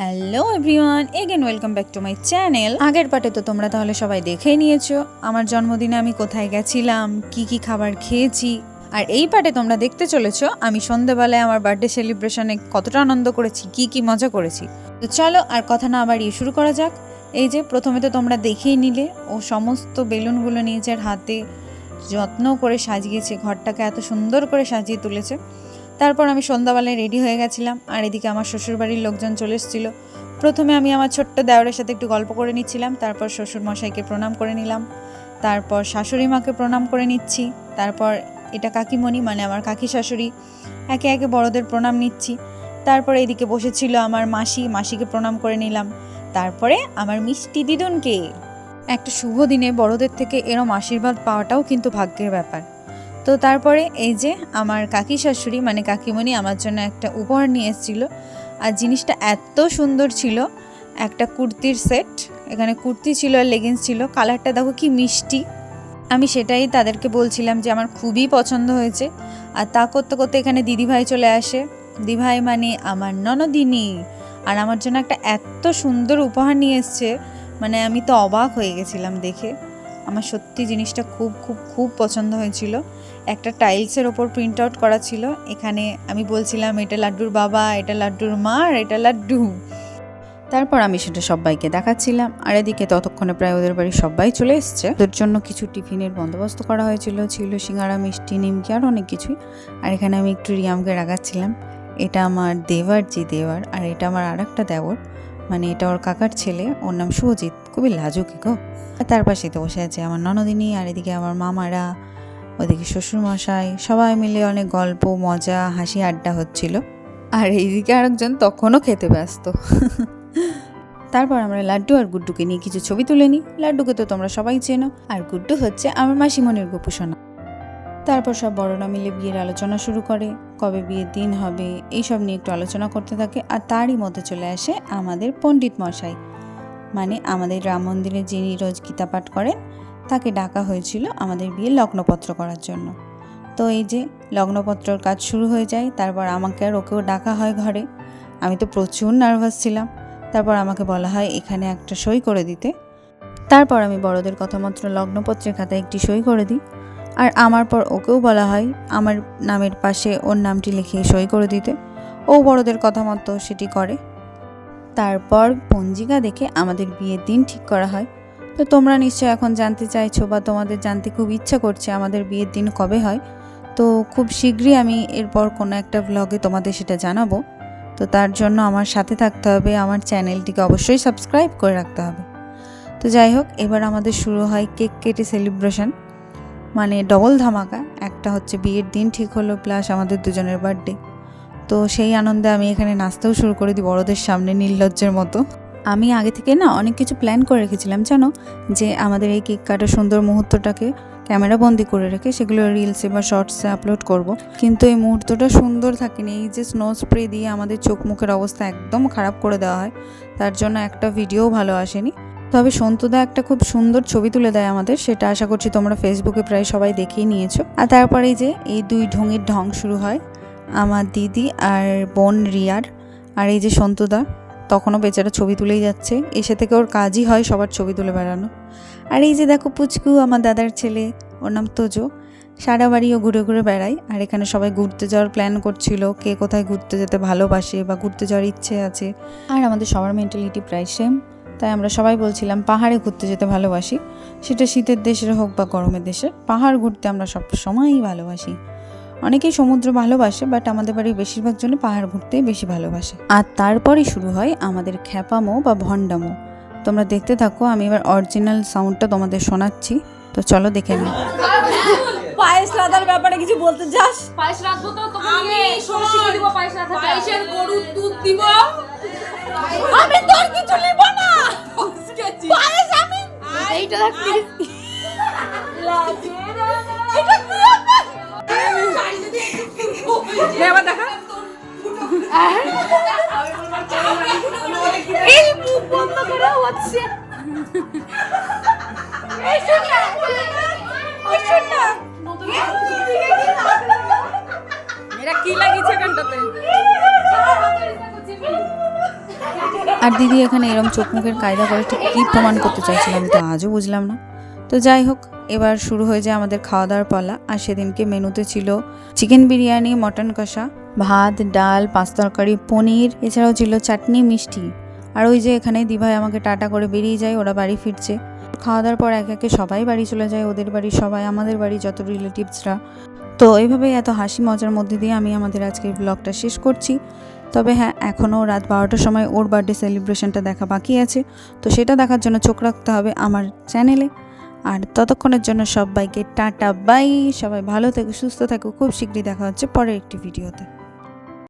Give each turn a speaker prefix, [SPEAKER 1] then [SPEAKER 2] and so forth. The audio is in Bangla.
[SPEAKER 1] Hello everyone again welcome back to my channel আগের পাটে তো তোমরা তাহলে সবাই দেখেই নিয়েছো। আমার জন্মদিনে আমি কোথায় গেছিলাম, কি কি খাবার খেয়েছি। আর এই পাটে তোমরা দেখতে চলেছো, আমি সন্ধেবেলায় আমার বার্থডে সেলিব্রেশনে কতটা আনন্দ করেছি, কি কি মজা করেছি। তো চলো আর কথা না আবার ইয়ে শুরু করা যাক। এই যে, প্রথমে তো তোমরা দেখেই নিলে, ও সমস্ত বেলুনগুলো নিজের হাতে যত্ন করে সাজিয়েছে, ঘরটাকে এত সুন্দর করে সাজিয়ে তুলেছে। তারপর আমি সন্ধ্যাবেলায় রেডি হয়ে গেছিলাম, আর এদিকে আমার শ্বশুরবাড়ির লোকজন চলে এসেছিল। প্রথমে আমি আমার ছোট্ট দেওরের সাথে একটু গল্প করে নিচ্ছিলাম, তারপর শ্বশুর মশাইকে প্রণাম করে নিলাম, তারপর শাশুড়ি মাকে প্রণাম করে নিচ্ছি, তারপর এটা কাকিমণি মানে আমার কাকি শাশুড়ি, একে একে বড়দের প্রণাম নিচ্ছি। তারপর এদিকে বসেছিল আমার মাসি, মাসিকে প্রণাম করে নিলাম। তারপরে আমার মিষ্টি দিদুনকে। একটা শুভ দিনে বড়দের থেকে এরম আশীর্বাদ পাওয়াটাও কিন্তু ভাগ্যের ব্যাপার। তো তারপরে এই যে আমার কাকি শাশুড়ি মানে কাকিমণি আমার জন্য একটা উপহার নিয়ে এসেছিল। আর জিনিসটা এত সুন্দর ছিল, একটা কুর্তির সেট। এখানে কুর্তি ছিল আর লেগিংস ছিল। কালারটা দেখো কি মিষ্টি। আমি সেটাই তাদেরকে বলছিলাম যে আমার খুবই পছন্দ হয়েছে। আর তা করতে করতে এখানে দিদিভাই চলে আসে। দিদিভাই মানে আমার ননদিনী। আর আমার জন্য একটা এত সুন্দর উপহার নিয়ে এসছে মানে আমি তো অবাক হয়ে গেছিলাম দেখে। আমার সত্যি জিনিসটা খুব খুব খুব পছন্দ হয়েছিল। একটা টাইলসের ওপর প্রিন্ট আউট করা ছিল। এখানে আমি বলছিলাম, এটা লাড্ডুর বাবা, এটা লাড্ডুর মা, আর এটা লাড্ডু। তারপর আমি সেটা সবাইকে দেখাচ্ছিলাম। আর এদিকে ততক্ষণে প্রায় ওদের বাড়ি সবাই চলে এসছে। ওদের জন্য কিছু টিফিনের বন্দোবস্ত করা হয়েছিল, ছিল সিঙ্গারা, মিষ্টি, নিমকি, আর অনেক কিছুই। আর এখানে আমি একটু রিয়ামকে রাগাচ্ছিলাম। এটা আমার দেওয়ার যে দেওয়ার, আর এটা আমার আর একটা দেওয়ার মানে এটা ওর কাকার ছেলে, ওর নাম শুভজিৎ খুবই লাজুকি গো। আর তার পাশে তো বসে আছে আমার ননদিনী, আর এদিকে আমার মামারা ওদিকে শ্বশুরমশাই সবাই মিলে অনেক গল্প, মজা, হাসি, আড্ডা হচ্ছিল। আর এইদিকে আরেকজন তখনও খেতে ব্যস্ত। তারপর আমরা লাড্ডু আর গুড্ডুকে নিয়ে কিছু ছবি তুলে নিই। লাড্ডুকে তো তোমরা সবাই চেনো। আর গুড্ডু হচ্ছে আমার মাসিমণির গোপুসোনা তারপর সব বড়রা মিলে বিয়ের আলোচনা শুরু করে। কবে বিয়ের দিন হবে, এইসব নিয়ে একটু আলোচনা করতে থাকে। আর তারই মধ্যে চলে আসে আমাদের পণ্ডিত মশাই মানে আমাদের রাম মন্দিরে যিনি রোজ গীতা পাঠ করেন তাকে ডাকা হয়েছিল আমাদের বিয়ে লগ্নপত্র করার জন্য। তো এই যে লগ্নপত্রর কাজ শুরু হয়ে যায়, তারপর আমাকে আর ওকেও ডাকা হয় ঘরে। আমি তো প্রচুর নার্ভাস ছিলাম। তারপর আমাকে বলা হয়, এখানে একটা সই করে দিতে। তারপর আমি বড়দের কথা মাত্র লগ্নপত্রের খাতায় একটি সই করে দিই। আর আমার পর ওকেও বলা হয়, আমার নামের পাশে ওর নামটি লিখিয়ে সই করে দিতে। ও বড়দের কথা মতো সেটি করে। তারপর পঞ্জিকা দেখে আমাদের বিয়ের দিন ঠিক করা হয়। তো তোমরা নিশ্চয় এখন জানতে চাইছো বা তোমাদের জানতে খুব ইচ্ছা করছে আমাদের বিয়ের দিন কবে হয়। তো খুব শীঘ্রই আমি এরপর কোনো একটা ব্লগে তোমাদের সেটা জানাব। তো তার জন্য আমার সাথে থাকতে হবে, আমার চ্যানেলটিকে অবশ্যই সাবস্ক্রাইব করে রাখতে হবে। তো যাই হোক, এবার আমাদের শুরু হয় কেক কেটে সেলিব্রেশন মানে ডবল ধামাকা। একটা হচ্ছে বিয়ের দিন ঠিক হলো প্লাস আমাদের দুজনের বার্থডে তো সেই আনন্দে আমি এখানে নাচতেও শুরু করে দিই বড়দের সামনে, নির্লজ্জের মতো। আমি আগে থেকে না অনেক কিছু প্ল্যান করে রেখেছিলাম, জানো? যে আমাদের এই কেক কাটার সুন্দর মুহূর্তটাকে ক্যামেরা বন্দি করে রেখে সেগুলো রিলসে বা শর্টসে আপলোড করব। কিন্তু এই মুহূর্তটা সুন্দর থাকেনি। এই যে স্নো স্প্রে দিয়ে আমাদের চোখ মুখের অবস্থা একদম খারাপ করে দেওয়া হয়, তার জন্য একটা ভিডিও ভালো আসেনি। তবে সন্তুদা একটা খুব সুন্দর ছবি তুলে দেয় আমাদের, সেটা আশা করছি তোমরা ফেসবুকে প্রায় সবাই দেখেই নিয়েছো। আর তারপরে যে এই দুই ঢঙের ঢং শুরু হয়, আমার দিদি আর বোন রিয়ার। আর এই যে সন্তুদা তখনও বেচারা ছবি তুলেই যাচ্ছে। এসে থেকে ওর কাজই হয় সবার ছবি তুলে বেড়ানো। আর এই যে দেখো পুচকু, আমার দাদার ছেলে, ওর নাম তোজো। সারা বাড়িও ঘুরে ঘুরে বেড়ায়। আর এখানে সবাই ঘুরতে যাওয়ার প্ল্যান করছিল, কে কোথায় ঘুরতে যেতে ভালোবাসে বা ঘুরতে যাওয়ার ইচ্ছে আছে। আর আমাদের সবার মেন্টালিটি প্রায় সেম তাই আমরা সবাই বলছিলাম, পাহাড়ে ঘুরতে যেতে ভালোবাসি। সেটা শীতের দেশের হোক বা গরমের দেশে পাহাড় ঘুরতে আমরা সব সময়ই ভালোবাসি। অনেকেই সমুদ্র ভালোবাসে বাট আমাদের বাড়ির বেশিরভাগ জন পাহাড় ঘুরতে বেশি ভালোবাসে। আর তারপরই শুরু হয় আমাদের খ্যাপামো বা ভণ্ডামো। তোমরা দেখতে থাকো আমি এবার অরিজিনাল সাউন্ডটা তোমাদের শোনাচ্ছি। তো চলো দেখে নাও।
[SPEAKER 2] পায়েস রাধার ব্যাপারে কিছু বলতে যাস?
[SPEAKER 3] পায়েস রাখব তো তোকে আমি ষোড়শী দিব পায়েস রাখা পায়েসের গরুর দুধ দিব।
[SPEAKER 2] আমি তোর কিছু নিব না। পায়েস আমি এইটা দেখ
[SPEAKER 1] আর দিদি এখানে এরম চোখ মুখের কায়দা করে ঠিক কী প্রমাণ করতে চাইছিল আমি তো আজও বুঝলাম না। তো যাই হোক, এবার শুরু হয়ে যায় আমাদের খাওয়া দাওয়ার পালা। আর সেদিনকে মেনুতে ছিল চিকেন বিরিয়ানি, মটন কষা, ভাত, ডাল, পাঁচ তরকারি, পনির, এছাড়াও ছিল চাটনি, মিষ্টি। আর ওই যে এখানে দিভাই আমাকে টাটা করে বেরিয়ে যায়, ওরা বাড়ি ফিরছে। খাওয়া দাওয়ার পর এক একে সবাই বাড়ি চলে যায়, ওদের বাড়ি সবাই, আমাদের বাড়ি যত রিলেটিভসরা তো এইভাবেই এত হাসি মজার মধ্যে দিয়ে আমি আমাদের আজকের ব্লগটা শেষ করছি। তবে হ্যাঁ এখনও রাত বারোটার সময় ওর বার্থডে সেলিব্রেশনটা দেখা বাকি আছে। তো সেটা দেখার জন্য চোখ রাখতে হবে আমার চ্যানেলে আর ততক্ষণের জন্য সবাইকে টাটা বাই সবাই ভালো থেকো, সুস্থ থাকো। খুব শীঘ্রই দেখা হচ্ছে পরের একটি ভিডিওতে